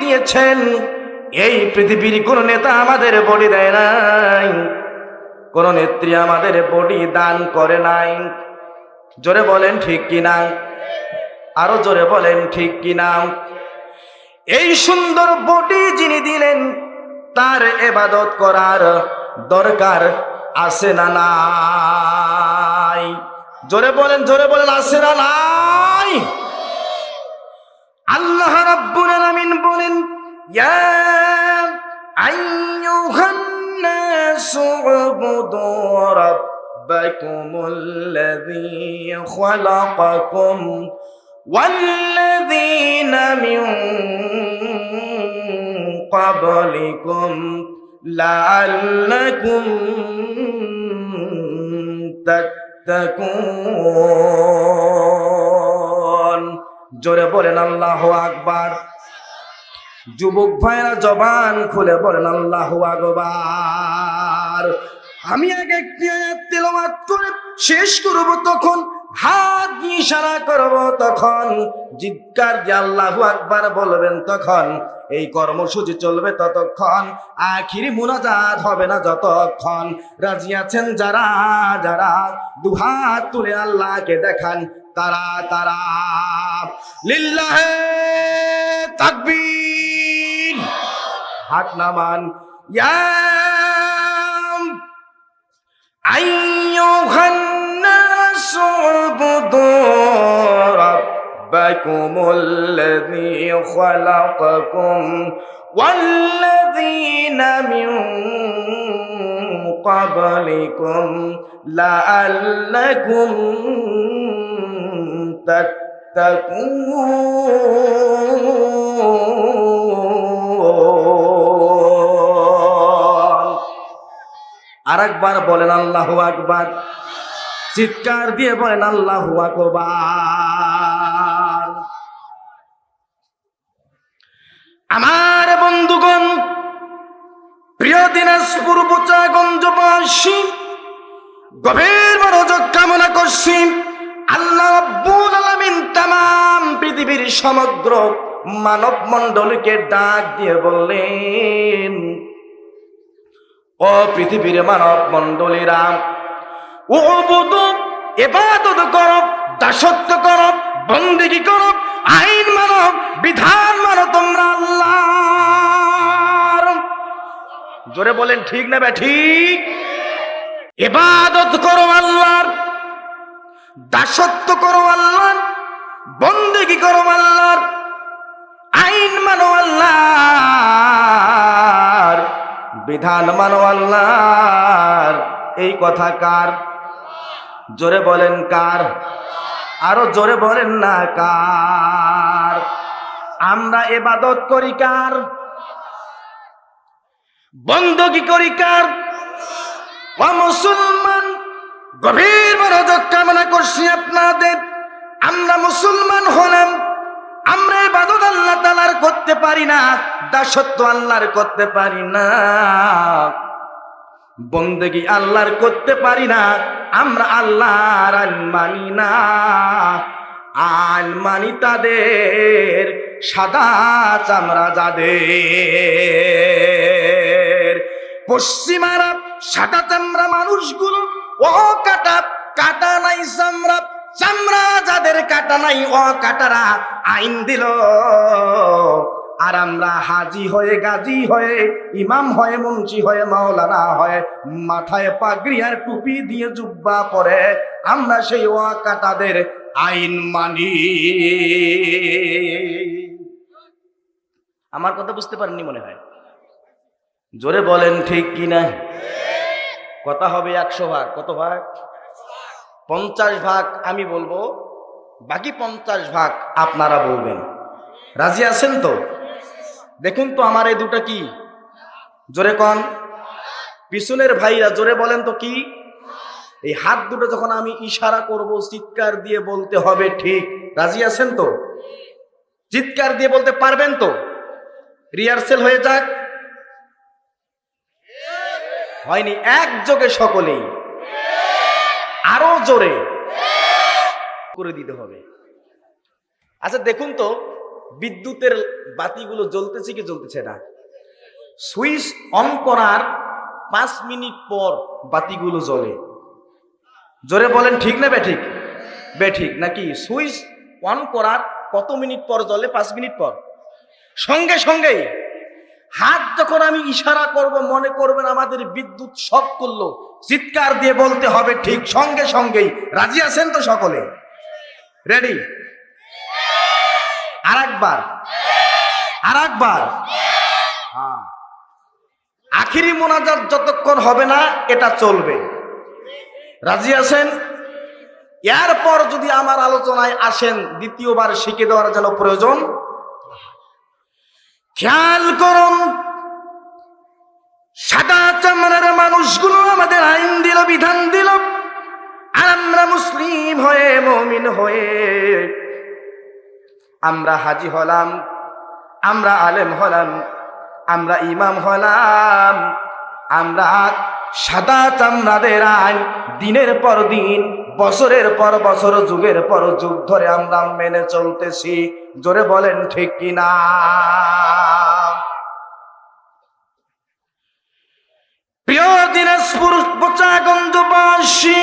দিয়েছেন। এই পৃথিবীর কোন নেতা আমাদের বডি দেয় নাই। কোন নেত্রী আমাদের বডি দান করে নাই। জোরে বলেন ঠিক কিনা আরও জোরে বলেন ঠিক কিনা এই সুন্দর বডি যিনি দিলেন, তার এবাদত করার দরকার আছে না নাই? জোরে বলেন জোরে বলেন, আছে না নাই? আল্লাহ রাব্বুল আলামিন বলেন ইয়া আইয়ুহান নাসু উবুদু রাব্বাকুমুল্লাযী খালাকাকুম والذين من قبلكم لعلكم تتقون জোরে বলেন আল্লাহ আকবার। যুবক ভাইরা জবান খুলে বলেন আল্লাহ আকবার। আমি আগে একটি আয়াত তেলাওয়াত করে শেষ করব তখন, হাত ইশারা করব তখন, জিজ্ঞার যে আল্লাহু আকবার বলবেন তখন, এই কর্মসূচি চলবে ততক্ষণ, আখিরি মুনাজাত হবে না যতক্ষণ। রাজি আছেন যারা যারা দুহাত তুলে আল্লাহকে দেখান তারা তারা লিল্লাহে তাকবীর হাত নামান ইয়া أيها الناس اعبدوا ربكم الذي خلقكم والذين من قبلكم لعلكم تتقون আর একবার বলেন আল্লাহু আকবার। চিৎকার দিয়ে বলেন আল্লাহু আকবার। আমার বন্ধুগণ, প্রিয় দিনাজপুর বোচাগঞ্জবাসী গভীর মনোযোগ কামনা করছি। আল্লাহ তাম পৃথিবীর সমগ্র মানব মণ্ডলীকে ডাক দিয়ে বললেন, ও পৃথিবীর মানব মণ্ডলীরা ও বুধু এবাদত কর, দাসত্ব কর, বন্দিগি কর, আইন মানো, বিধান মানো তোমরা আল্লাহ জোরে বলেন, ঠিক না ঠিক? এবাদত করো আল্লাহর, দাসত্ব করো আল্লাহর বন্দিগি করো আল্লাহর? আইন মানো আল্লাহর, বিধান মানো আল্লাহর। এই কথা কার? জোরে বলেন কার? আরও জোরে বলেন না কার। আমরা এবাদত করি কার? বন্দকি করি কার? মুসলমান গভীর মনোযোগ কামনা করছি আপনাদের। আমরা মুসলমান হলাম, আমরা ইবাদত আল্লাহ তালার করতে পারি না, দাসত্ব আল্লাহর করতে পারি না। বন্দেগি আল্লাহর করতে পারি না, আমরা আল্লাহর আইন মানি না। আইন মানি তাদের, সাদা চামড়া যাদের। পশ্চিমারা সাদা চামড়া মানুষগুলো ও কাটা কাটা নাই চামড়া চামড়া যাদের কাটা নাই, ও কাটারা আইন দিল। আর আমরা হাজি হয়ে, গাজী হয়ে, ইমাম হয়ে, মুন্সি হয়ে, মাওলানা হয়ে, মাথায় পাগড়ি আর টুপি দিয়ে জুব্বা পরে আমরা সেই ও কাটাদের আইন মানি। আমার কথা বুঝতে পারেননি মনে হয়। জোরে বলেন ঠিক কিনা? কথা হবে একশো ভাগ। কত ভাগ? পঞ্চাশ ভাগ আমি বলব, বাকি পঞ্চাশ ভাগ আপনারা বলবেন। রাজি আছেন তো? দেখুন তো আমার এই দুটো কি? জোরে কন। পিছনের ভাইরা জোরে বলেন তো কি? এই হাত দুটো যখন আমি ইশারা করব, চিৎকার দিয়ে বলতে হবে ঠিক। রাজি আছেন তো? চিৎকার দিয়ে বলতে পারবেন তো? রিহার্সেল হয়ে যাক। হয়নি, একযোগে সকলেই। আরও জোরে করে দিতে হবে। আচ্ছা দেখুন তো, বিদ্যুতের বাতিগুলো জ্বলতেছে কি জ্বলতেছে না? সুইচ অন করার পাঁচ মিনিট পর বাতিগুলো জ্বলে। জোরে বলেন, ঠিক না বেঠিক? বেঠিক, নাকি? সুইচ অন করার কত মিনিট পর জ্বলে? পাঁচ মিনিট পর। সঙ্গে সঙ্গেই হাত যখন আমি ইশারা করব, মনে করবেন আমাদের বিদ্যুৎ শক করল। চিৎকার দিয়ে বলতে হবে, ঠিক সঙ্গে সঙ্গেই। রাজি আছেন তো সকলে? রেডি আর একবার আর একবার হ্যাঁ। আখিরি মোনাজাত যতক্ষণ হবে না, এটা চলবে। রাজি আছেন? এরপর যদি আমার আলোচনায় আসেন, দ্বিতীয়বার শিখে দেওয়ার যেন প্রয়োজন খেয়াল করুন, সাদা চামড়ার মানুষগুলো আমাদের আইন দিল, বিধান দিল, আর আমরা মুসলিম হয়ে, মমিন হয়ে। আমরা হাজি হলাম, আমরা আলেম হলাম, আমরা ইমাম হলাম, আমরা সাদা চামড়াদের আইন দিনের পর দিন বছরের পর বছর, যুগের পর যুগ ধরে আমরা মেনে চলতেছি। জোরে বলেন, ঠিক কিনা প্রিয় দিনাজপুর বোচাগঞ্জবাসী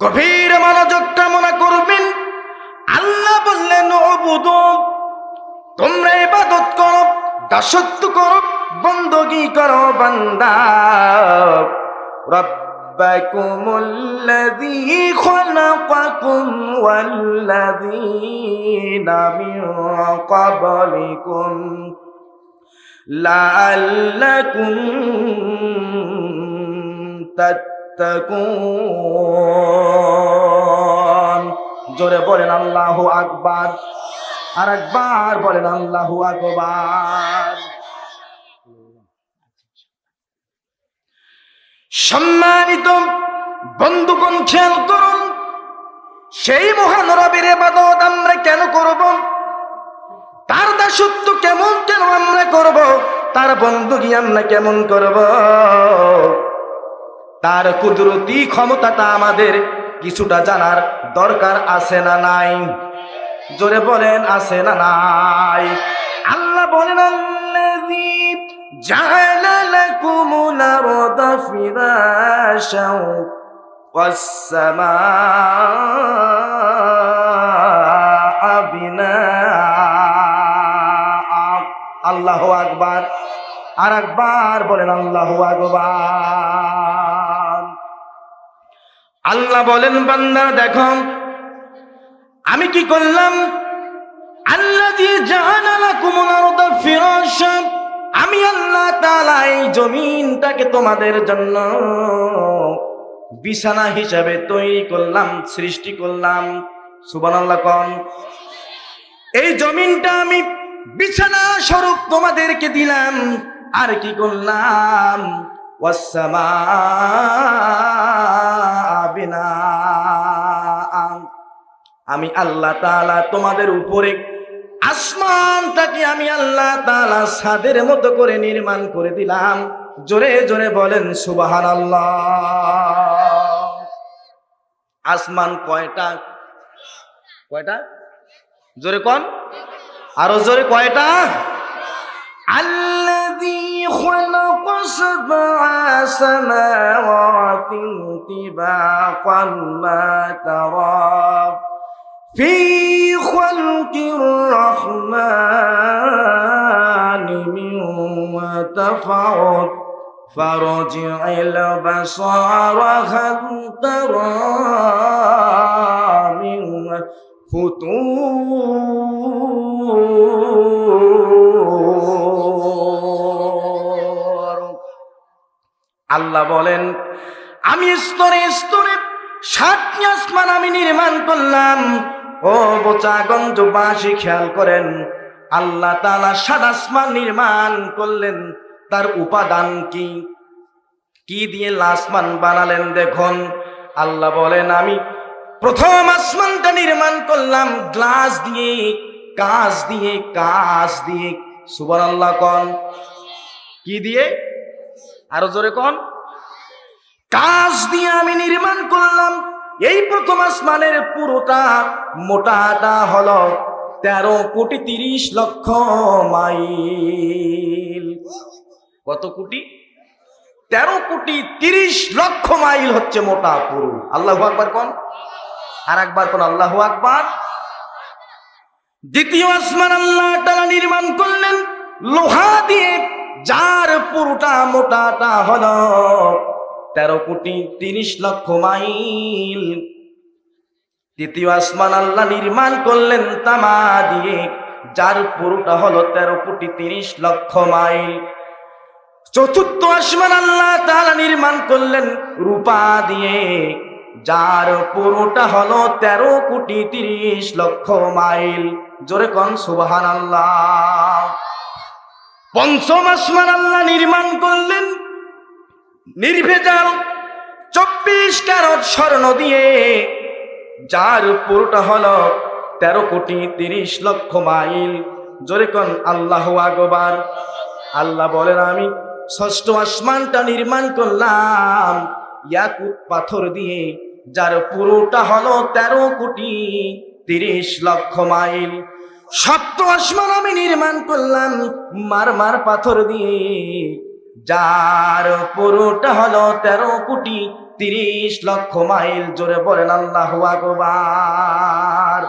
গভীর মনোযোগ কামনা করবেন। আল্লাহ বললেন অবুদ তোমরা ইবাদত করো, দাসত্ব করো, বন্দগি করো, বান্দা। ربكم الذي خلقكم والذين من قبلكم لعلكم تتقون জোরে বলেন আল্লাহ আকবার আর একবার বলেন আল্লাহ আকবার সম্মানিত বন্ধুগণ, খেয়াল করুন, সেই মহান রবের এবাদত আমরা কেন করব? তার দাসত্ব কেমন কেন আমরা করব? তার বন্ধুকি আমরা কেমন করব? তার কুদরতি ক্ষমতাটা আমাদের কিছুটা জানার দরকার আছে না নাই? জোরে বলেন, আছে না নাই? আল্লাহ বলেন, আল্লাযী জাআলা লাকুমুল আরদা ফিরাশাও والسماء بناء আল্লাহু আকবার আর একবার বলেন আল্লাহু আকবার আল্লাহ বলেন বান্দা দেখো আমি কি করলাম আল্লাহ আমি আল্লাহ তাআলা জমিনটাকে তোমাদের জন্য বিছানা হিসাবে তৈরি করলাম, সৃষ্টি করলাম। কন। এই জমিনটা আমি বিছানা স্বরূপ তোমাদেরকে দিলাম, আর কি করলাম? আমি আল্লাহ তোমাদের উপরে আসমানটাকে আমি আল্লাহ তাআলা ছাদের মতো করে নির্মাণ করে দিলাম জোরে জোরে বলেন সুবাহান আসমান কয়টা কয়টা জোরে কোন আরো জোরে কয়টা الذي خلق سبع سماوات طباقا ما ترى في خلق الرحمن من تفعل فرجع البصار هل ترى من ফুতুর আল্লাহ বলেন আমি স্তরে স্তরে সাতটি আসমান আমি নির্মাণ করলাম ও বোচাগঞ্জবাসী খেয়াল করেন, আল্লাহ তাআলা সাত আসমান নির্মাণ করলেন, তার উপাদান কি? কি দিয়ে আসমান বানালেন দেখুন। আল্লাহ বলেন, আমি প্রথম আসমানটা নির্মাণ করলাম, গ্লাস দিয়ে কাঁচ দিয়ে কাঁচ দিয়ে। সুবন আল্লাহ কন? কি দিয়ে? আরও জোরে কন? কাঁচ দিয়ে আমি নির্মাণ করলাম এই প্রথম আসমানের পুরোটা মোটাটা হলো তেরো কোটি তিরিশ লক্ষ মাইল। কত কোটি? তেরো কোটি তিরিশ লক্ষ মাইল হচ্ছে মোটা পুরু। আল্লাহ আকবার কোন? আর একবার কোন আল্লাহ আকবার। দ্বিতীয় আসমান আল্লাহ তারা নির্মাণ করলেন, লোহা দিয়ে। যার পুরোটা মোটাটা হল তেরো কোটি তিরিশ লক্ষ মাইল। তৃতীয় আসমান আল্লাহ নির্মাণ করলেন তামা দিয়ে, যার পুরোটা হলো তেরো কোটি তিরিশ লক্ষ মাইল। চতুর্থ আসমান আল্লাহ তালা নির্মাণ করলেন রূপা দিয়ে, যার পুরোটা হলো তেরো কোটি তিরিশ লক্ষ মাইল। জোরে কন সুবাহান আল্লাহ পঞ্চম আসমান আল্লাহ নির্মাণ করলেন নির্ভেজাল চব্বিশ ক্যারট স্বর্ণ দিয়ে, যার পুরোটা হল তেরো কোটি তিরিশ লক্ষ মাইল। জোরে কন, আল্লাহ আগবার আল্লাহ বলেন, আমি ষষ্ঠ আসমানটা নির্মাণ করলাম। ইয়াকুত পাথর দিয়ে, যার পুরোটা হলো তেরো কোটি তিরিশ লক্ষ মাইল। সপ্ত আসমান আমি নির্মাণ করলাম, মারমার পাথর দিয়ে। যার পুরোটা হলো তেরো কোটি তিরিশ লক্ষ মাইল, জোরে বলেন আল্লাহ আকবার।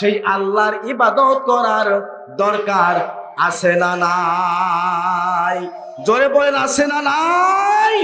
সেই আল্লাহর ইবাদত করার দরকার আছে না নাই? জোরে বলেন, আছে না নাই?